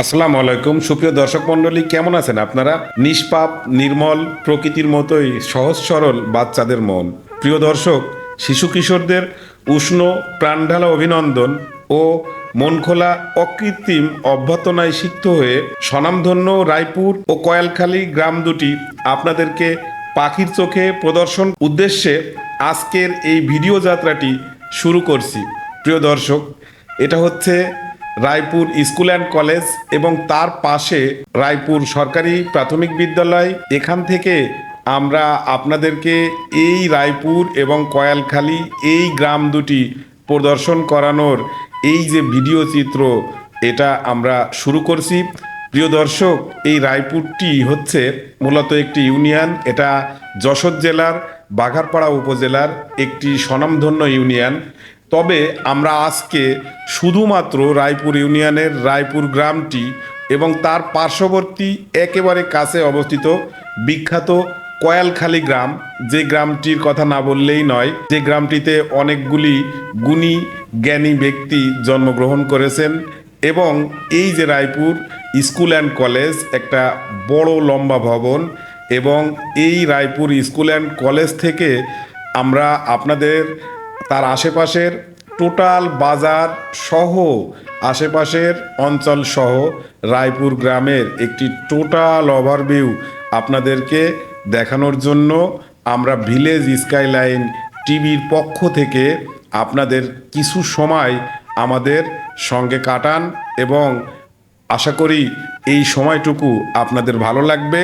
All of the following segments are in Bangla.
আসসালামু আলাইকুম। সুপ্রিয় দর্শক মণ্ডলী, কেমন আছেন আপনারা? নিষ্পাপ, নির্মল প্রকৃতির মতোই সহজ সরল বাচ্চাদের মন। প্রিয় দর্শক, শিশু কিশোরদের উষ্ণ প্রাণঢালা অভিনন্দন ও মন খোলা অকৃত্রিম অভ্যর্থনায় সিক্ত হয়ে স্বনামধন্য রায়পুর ও কয়ালখালী গ্রাম দুটি আপনাদেরকে পাখির চোখে প্রদর্শন উদ্দেশ্যে আজকের এই ভিডিও যাত্রাটি শুরু করছি। প্রিয় দর্শক, এটা হচ্ছে রায়পুর স্কুল অ্যান্ড কলেজ এবং তার পাশে রায়পুর সরকারি প্রাথমিক বিদ্যালয়। এখান থেকে আমরা আপনাদেরকে এই রায়পুর এবং কয়ালখালী এই গ্রাম দুটি প্রদর্শন করানোর এই যে ভিডিও চিত্র, এটা আমরা শুরু করছি। প্রিয় দর্শক, এই রায়পুরটি হচ্ছে মূলত একটি ইউনিয়ন। এটা যশোর জেলার বাঘারপাড়া উপজেলার একটি স্বনামধন্য ইউনিয়ন। তবে আমরা আজকে শুধুমাত্র রায়পুর ইউনিয়নের রায়পুর গ্রামটি এবং তার পার্শ্ববর্তী একেবারে কাছে অবস্থিত বিখ্যাত কয়ালখালী গ্রাম, যে গ্রামটির কথা না বললেই নয়, যে গ্রামটিতে অনেকগুলি গুণী, জ্ঞানী ব্যক্তি জন্মগ্রহণ করেছেন এবং এই যে রায়পুর স্কুল অ্যান্ড কলেজ একটা বড় লম্বা ভবন এবং এই রায়পুর স্কুল অ্যান্ড কলেজ থেকে আমরা আপনাদের তার আশেপাশের টোটাল বাজার সহ আশেপাশের অঞ্চল সহ রায়পুর গ্রামের একটি টোটাল ওভারভিউ আপনাদেরকে দেখানোর জন্য আমরা ভিলেজ স্কাইলাইন টিভির পক্ষ থেকে আপনাদের কিছু সময় আমাদের সঙ্গে কাটান এবং আশা করি এই সময়টুকু আপনাদের ভালো লাগবে।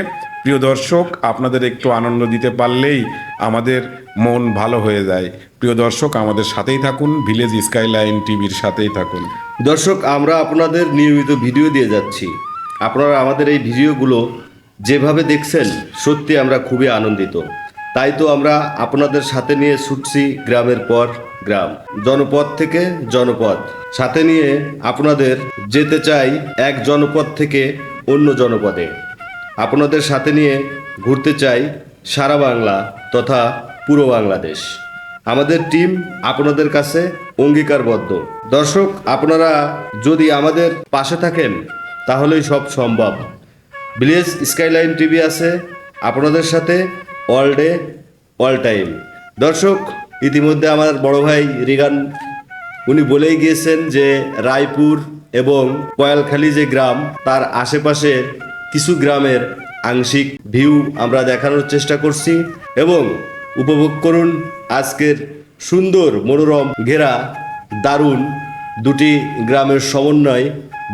প্রিয় দর্শক, আপনাদের একটু আনন্দ দিতে পারলেই আমাদের মন ভালো হয়ে যায়। প্রিয় দর্শক, আমাদের সাথেই থাকুন ভিলেজ স্কাইলাইন টিভির সাথেই থাকুন। দর্শক, আমরা আপনাদের নিয়মিত ভিডিও দিয়ে যাচ্ছি। আপনারা আমাদের এই ভিডিওগুলো যেভাবে দেখছেন, সত্যি আমরা খুবই আনন্দিত। তাই তো আমরা আপনাদের সাথে নিয়ে ছুটছি গ্রামের পর গ্রাম, জনপদ থেকে জনপদ। সাথে নিয়ে আপনাদের যেতে চাই এক জনপদ থেকে অন্য জনপদে। আপনাদের সাথে নিয়ে ঘুরতে চাই সারা বাংলা তথা পুরো বাংলাদেশ। আমাদের টিম আপনাদের কাছে অঙ্গীকারবদ্ধ। দর্শক, আপনারা যদি আমাদের পাশে থাকেন, তাহলেই সব সম্ভব। ভিলেজ স্কাইলাইন টিভি আছে আপনাদের সাথে অল ডে, অল টাইম। দর্শক, ইতিমধ্যে আমার বড় ভাই রিগান, উনি বলেই গিয়েছেন যে রায়পুর এবং কয়ালখালী যে গ্রাম, তার আশেপাশের কিছু গ্রামের আংশিক ভিউ আমরা দেখানোর চেষ্টা করছি এবং উপভোগ করুন আজকের সুন্দর মনোরম ঘেরা দারুণ দুটি গ্রামের সমন্বয়।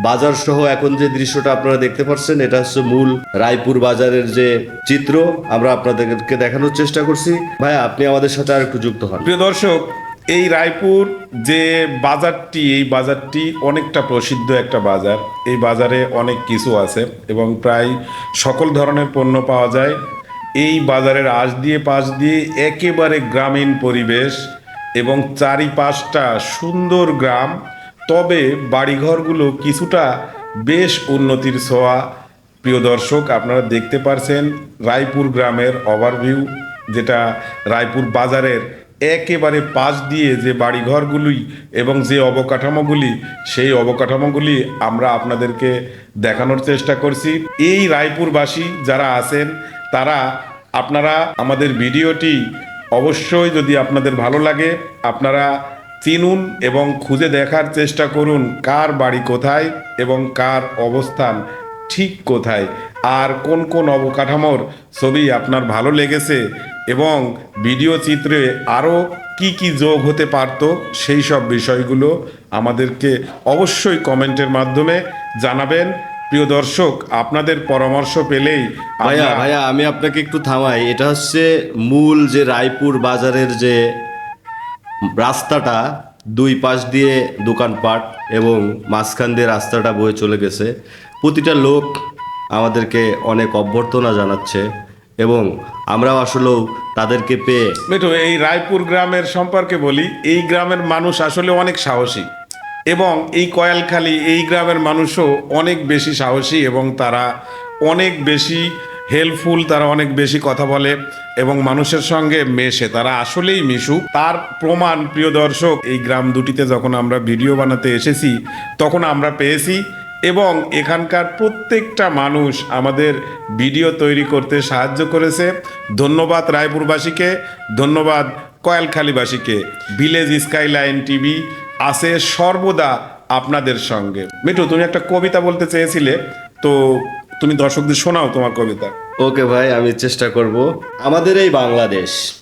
বাজার সহ এখন যে দৃশ্যটা আপনারা দেখতে পাচ্ছেন, এটা হচ্ছে মূল রায়পুর বাজারের যে চিত্র। আমরা আপনাদেরকে দেখানোর চেষ্টা করছি। ভাই আপনি আমাদের সাথে আর একটু যুক্ত হন। প্রিয় দর্শক এই রায়পুর যে বাজারটি, এই বাজারটি অনেকটা প্রসিদ্ধ একটা বাজার। এই বাজারে অনেক কিছু আছে এবং প্রায় সকল ধরনের পণ্য পাওয়া যায়। এই বাজারের আশ দিয়ে পাশ দিয়ে একেবারে গ্রামীণ পরিবেশ এবং চারিপাশটা সুন্দর গ্রাম। তবে বাড়িঘরগুলো কিছুটা বেশ উন্নতির ছোঁয়া। প্রিয় দর্শক, আপনারা দেখতে পারছেন রায়পুর গ্রামের ওভারভিউ যেটা রায়পুর বাজারের একেবারে পাশ দিয়ে যে বাড়িঘরগুলি এবং যে অবকাঠামোগুলি, সেই অবকাঠামোগুলি আমরা আপনাদেরকে দেখানোর চেষ্টা করছি। এই রায়পুরবাসী যারা আছেন, তারা আপনারা আমাদের ভিডিওটি অবশ্যই যদি আপনাদের ভালো লাগে, আপনারা চিনুন এবং খুঁজে দেখার চেষ্টা করুন কার বাড়ি কোথায় এবং কার অবস্থান ঠিক কোথায়। আর কোন কোন অবকাঠামোর ছবি আপনার ভালো লেগেছে এবং ভিডিও চিত্রে আরও কি কি যোগ হতে পারত সেই সব বিষয়গুলো আমাদেরকে অবশ্যই কমেন্টের মাধ্যমে জানাবেন। প্রিয় দর্শক আপনাদের পরামর্শ পেলেই ভাইয়া ভাইয়া আমি আপনাকে একটু থামাই। এটা হচ্ছে মূল যে রায়পুর বাজারের যে রাস্তাটা দুই পাশ দিয়ে দোকানপাট এবং মাঝখান দিয়ে রাস্তাটা বয়ে চলে গেছে। প্রতিটা লোক আমাদেরকে অনেক অভ্যর্থনা জানাচ্ছে এবং আমরাও আসলেও তাদেরকে পেয়ে। মিঠু, এই রায়পুর গ্রামের সম্পর্কে বলি, এই গ্রামের মানুষ আসলে অনেক সাহসী এবং এই কয়ালখালী, এই গ্রামের মানুষও অনেক বেশি সাহসী এবং তারা অনেক বেশি হেল্পফুল তারা অনেক বেশি কথা বলে এবং মানুষের সঙ্গে মেশে, তারা আসলেই মিশুক। তার প্রমাণ, প্রিয় দর্শক, এই গ্রাম দুটিতে যখন আমরা ভিডিও বানাতে এসেছি, তখন আমরা পেয়েছি এবং এখানকার প্রত্যেকটা মানুষ আমাদের ভিডিও তৈরি করতে সাহায্য করেছে। ধন্যবাদ রায়পুরবাসীকে, ধন্যবাদ কয়েলখালীবাসীকে। ভিলেজ স্কাইলাইন টিভি আছে সর্বদা আপনাদের সঙ্গে। মিঠু, তুমি একটা কবিতা বলতে চেয়েছিলে, তো তুমি দর্শকদের শোনাও তোমার কবিতা। ওকে ভাই, আমি চেষ্টা করব। আমাদের এই বাংলাদেশ,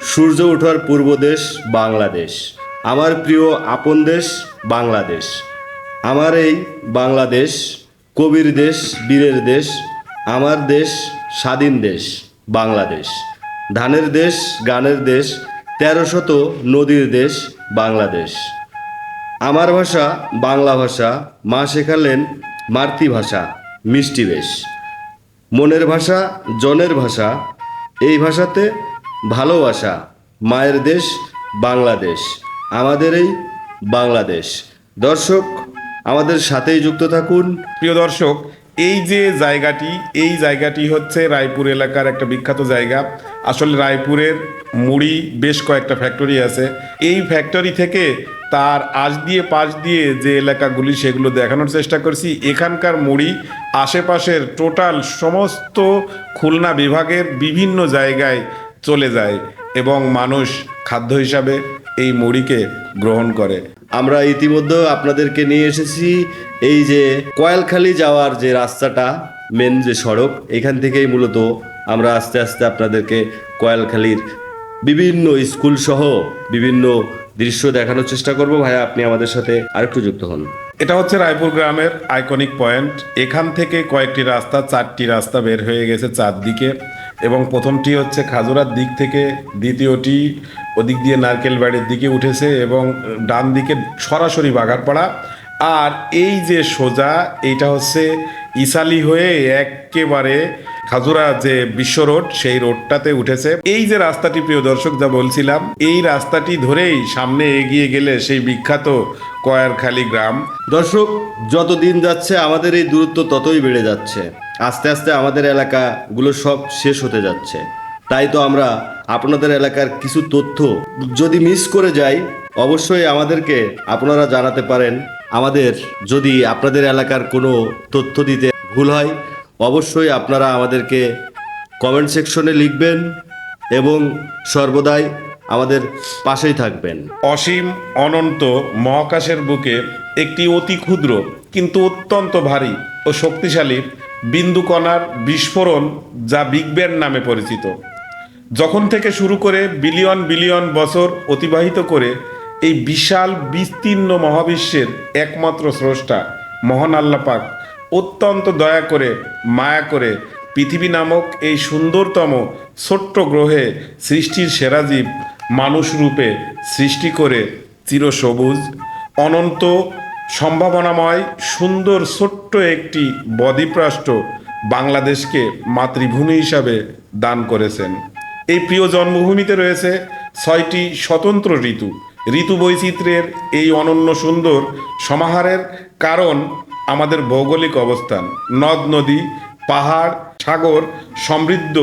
সূর্য ওঠার পূর্ব দেশ বাংলাদেশ। আমার প্রিয় আপন দেশ বাংলাদেশ। আমার এই বাংলাদেশ কবির দেশ, বীরের দেশ, আমার দেশ, স্বাধীন দেশ, বাংলাদেশ। ধানের দেশ, গানের দেশ তেরো শত নদীর দেশ, বাংলাদেশ। আমার ভাষা বাংলা ভাষা, মা শেখালেন মাতৃভাষা মিষ্টি বেশ। মনের ভাষা, জনের ভাষা, এই ভাষাতে ভালোবাসা, মায়ের দেশ, বাংলাদেশ। আমাদের এই বাংলাদেশ। দর্শক আমাদের সাথেই যুক্ত থাকুন। প্রিয় দর্শক, এই যে জায়গাটি, এই জায়গাটি হচ্ছে রায়পুর এলাকার একটা বিখ্যাত জায়গা। আসলে রায়পুরের মুড়ি বেশ কয়েকটা ফ্যাক্টরি আছে। এই ফ্যাক্টরি থেকে তার আশ দিয়ে পাশ দিয়ে যে এলাকাগুলি সেগুলো দেখানোর চেষ্টা করছি। এখানকার মুড়ি আশেপাশের টোটাল সমস্ত খুলনা বিভাগের বিভিন্ন জায়গায় চলে যায় এবং মানুষ খাদ্য হিসাবে এই মুড়িকে গ্রহণ করে। আমরা ইতিমধ্যে আপনাদেরকে নিয়ে এসেছি এই যে কয়েলখালি যাওয়ার যে রাস্তাটা মেন যে সড়ক, এখান থেকেই মূলত আমরা আস্তে আস্তে আপনাদেরকে কয়েলখালির বিভিন্ন স্কুল সহ বিভিন্ন দৃশ্য দেখানোর চেষ্টা করব। ভাইয়া, আপনি আমাদের সাথে আরেকটু যুক্ত হন। এটা হচ্ছে রায়পুর গ্রামের আইকনিক পয়েন্ট এখান থেকে কয়েকটি রাস্তা, চারটি রাস্তা বের হয়ে গেছে চারদিকে। এবং প্রথমটি হচ্ছে খাজুরার দিক থেকে দ্বিতীয়টি ওদিক দিয়ে নারকেল বাড়ির দিকে উঠেছে এবং ডান দিকে সরাসরি বাগারপাড়া আর এই যে সোজা, এইটা হচ্ছে ইসালি হয়ে একেবারে খাজুরা যে বিশ্ব রোড, সেই রোডটাতে উঠেছে। এই যে রাস্তাটি, প্রিয় দর্শক, যা বলছিলাম, এই রাস্তাটি ধরেই সামনে এগিয়ে গেলে সেই বিখ্যাত কয়ারখালী গ্রাম। দর্শক যত দিন যাচ্ছে, আমাদের এই দূরত্ব ততই বেড়ে যাচ্ছে। আস্তে আস্তে আমাদের এলাকাগুলো সব শেষ হতে যাচ্ছে। তাই তো আমরা আপনাদের এলাকার কিছু তথ্য যদি মিস করে যাই, অবশ্যই আমাদেরকে আপনারা জানাতে পারেন। আমাদের যদি আপনাদের এলাকার কোনো তথ্য দিতে ভুল হয়, অবশ্যই আপনারা আমাদেরকে কমেন্ট সেকশনে লিখবেন এবং সর্বদাই আমাদের পাশেই থাকবেন। অসীম অনন্ত মহাকাশের বুকে একটি অতি ক্ষুদ্র কিন্তু অত্যন্ত ভারী ও শক্তিশালী বিন্দুকণার বিস্ফোরণ যা বিগ ব্যাং নামে পরিচিত। যখন থেকে শুরু করে বিলিয়ন বিলিয়ন বছর অতিবাহিত করে এই বিশাল, বিস্তীর্ণ মহাবিশ্বের একমাত্র স্রষ্টা, মহান আল্লাপাক, অত্যন্ত দয়া করে, মায়া করে পৃথিবী নামক এই সুন্দরতম ছোট্ট গ্রহে সৃষ্টির সেরা জীব মানুষ রূপে সৃষ্টি করে চিরসবুজ, অনন্ত সম্ভাবনাময়, সুন্দর, ছোট্ট একটি বদ্বীপরাষ্ট্র বাংলাদেশকে মাতৃভূমি হিসাবে দান করেছেন। এই প্রিয় জন্মভূমিতে রয়েছে ছয়টি স্বতন্ত্র ঋতু। ঋতু বৈচিত্র্যের এই অনন্য সুন্দর সমাহারের কারণ আমাদের ভৌগোলিক অবস্থান। নদ, নদী, পাহাড়, সাগর সমৃদ্ধ,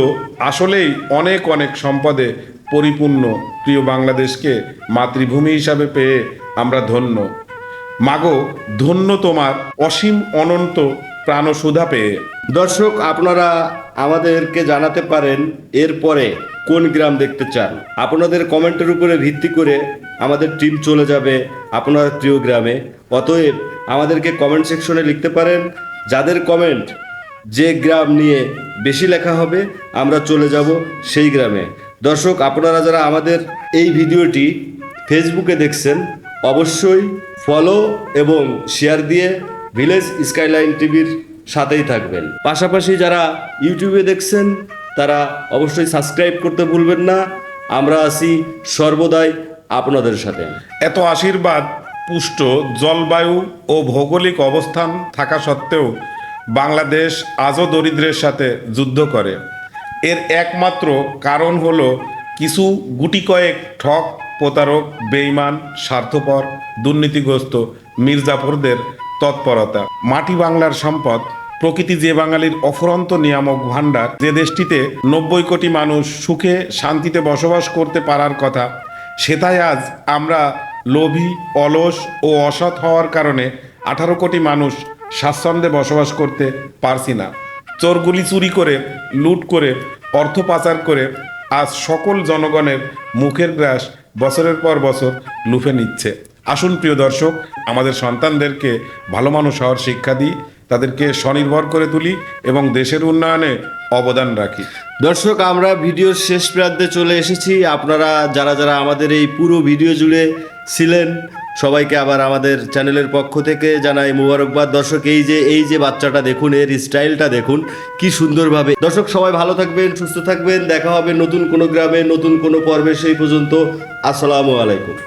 আসলেই অনেক অনেক সম্পদে পরিপূর্ণ প্রিয় বাংলাদেশকে মাতৃভূমি হিসাবে পেয়ে আমরা ধন্য। মাগো, ধন্য তোমার অসীম অনন্ত প্রাণসুধা পেয়ে। দর্শক, আপনারা আমাদেরকে জানাতে পারেন এরপরে কোন গ্রাম দেখতে চান। আপনাদের কমেন্টের উপরে ভিত্তি করে আমাদের টিম চলে যাবে আপনার প্রিয় গ্রামে। অতএব আমাদেরকে কমেন্ট সেকশনে লিখতে পারেন। যাদের কমেন্ট যে গ্রাম নিয়ে বেশি লেখা হবে, আমরা চলে যাব সেই গ্রামে। দর্শক, আপনারা যারা আমাদের এই ভিডিওটি ফেসবুকে দেখছেন, অবশ্যই ফলো এবং শেয়ার দিয়ে ভিলেজ স্কাইলাইন টিভির সাথেই থাকবেন। পাশাপাশি যারা ইউটিউবে দেখছেন, তারা অবশ্যই সাবস্ক্রাইব করতে ভুলবেন না। আমরা আছি সর্বদাই আপনাদের সাথে। এত আশীর্বাদ, পুষ্ট, জলবায়ু ও ভৌগোলিক অবস্থান থাকা সত্ত্বেও বাংলাদেশ আজও দরিদ্রের সাথে যুদ্ধ করে। এর একমাত্র কারণ হলো কিছু গুটি কয়েক ঠক প্রতারক বেইমান স্বার্থপর, দুর্নীতিগ্রস্ত মির্জাফরদের তৎপরতা। মাটি বাংলার সম্পদ, প্রকৃতি যে বাঙালির অফুরন্ত নিয়ামক ভাণ্ডার, যে দেশটিতে নব্বই কোটি মানুষ সুখে, শান্তিতে বসবাস করতে পারার কথা, সেটাই আজ আমরা লোভী, অলস ও অসৎ হওয়ার কারণে আঠারো কোটি মানুষ স্বাচ্ছন্দ্যে বসবাস করতে পারছি না। চোরগুলি চুরি করে, লুট করে, অর্থ পাচার করে আজ সকল জনগণের মুখের গ্রাস বছরের পর বছর লুফে নিচ্ছে। আসুন প্রিয় দর্শক, আমাদের সন্তানদেরকে ভালো মানুষ হওয়ার শিক্ষা দিই, তাদেরকে স্বনির্ভর করে তুলি এবং দেশের উন্নয়নে অবদান রাখি। দর্শক, আমরা ভিডিওর শেষ প্রান্তে চলে এসেছি। আপনারা, যারা যারা আমাদের এই পুরো ভিডিও জুড়ে ছিলেন সবাইকে আবার আমাদের চ্যানেলের পক্ষ থেকে জানাই মুবারকবাদ। দর্শক, এই যে এই যে বাচ্চাটা দেখুন, এর স্টাইলটা দেখুন, কি সুন্দরভাবে। দর্শক, সবাই ভালো থাকবেন, সুস্থ থাকবেন, দেখা হবে নতুন কোনো গ্রামে, নতুন কোনো পর্বে, সেই পর্যন্ত আসসালামু আলাইকুম।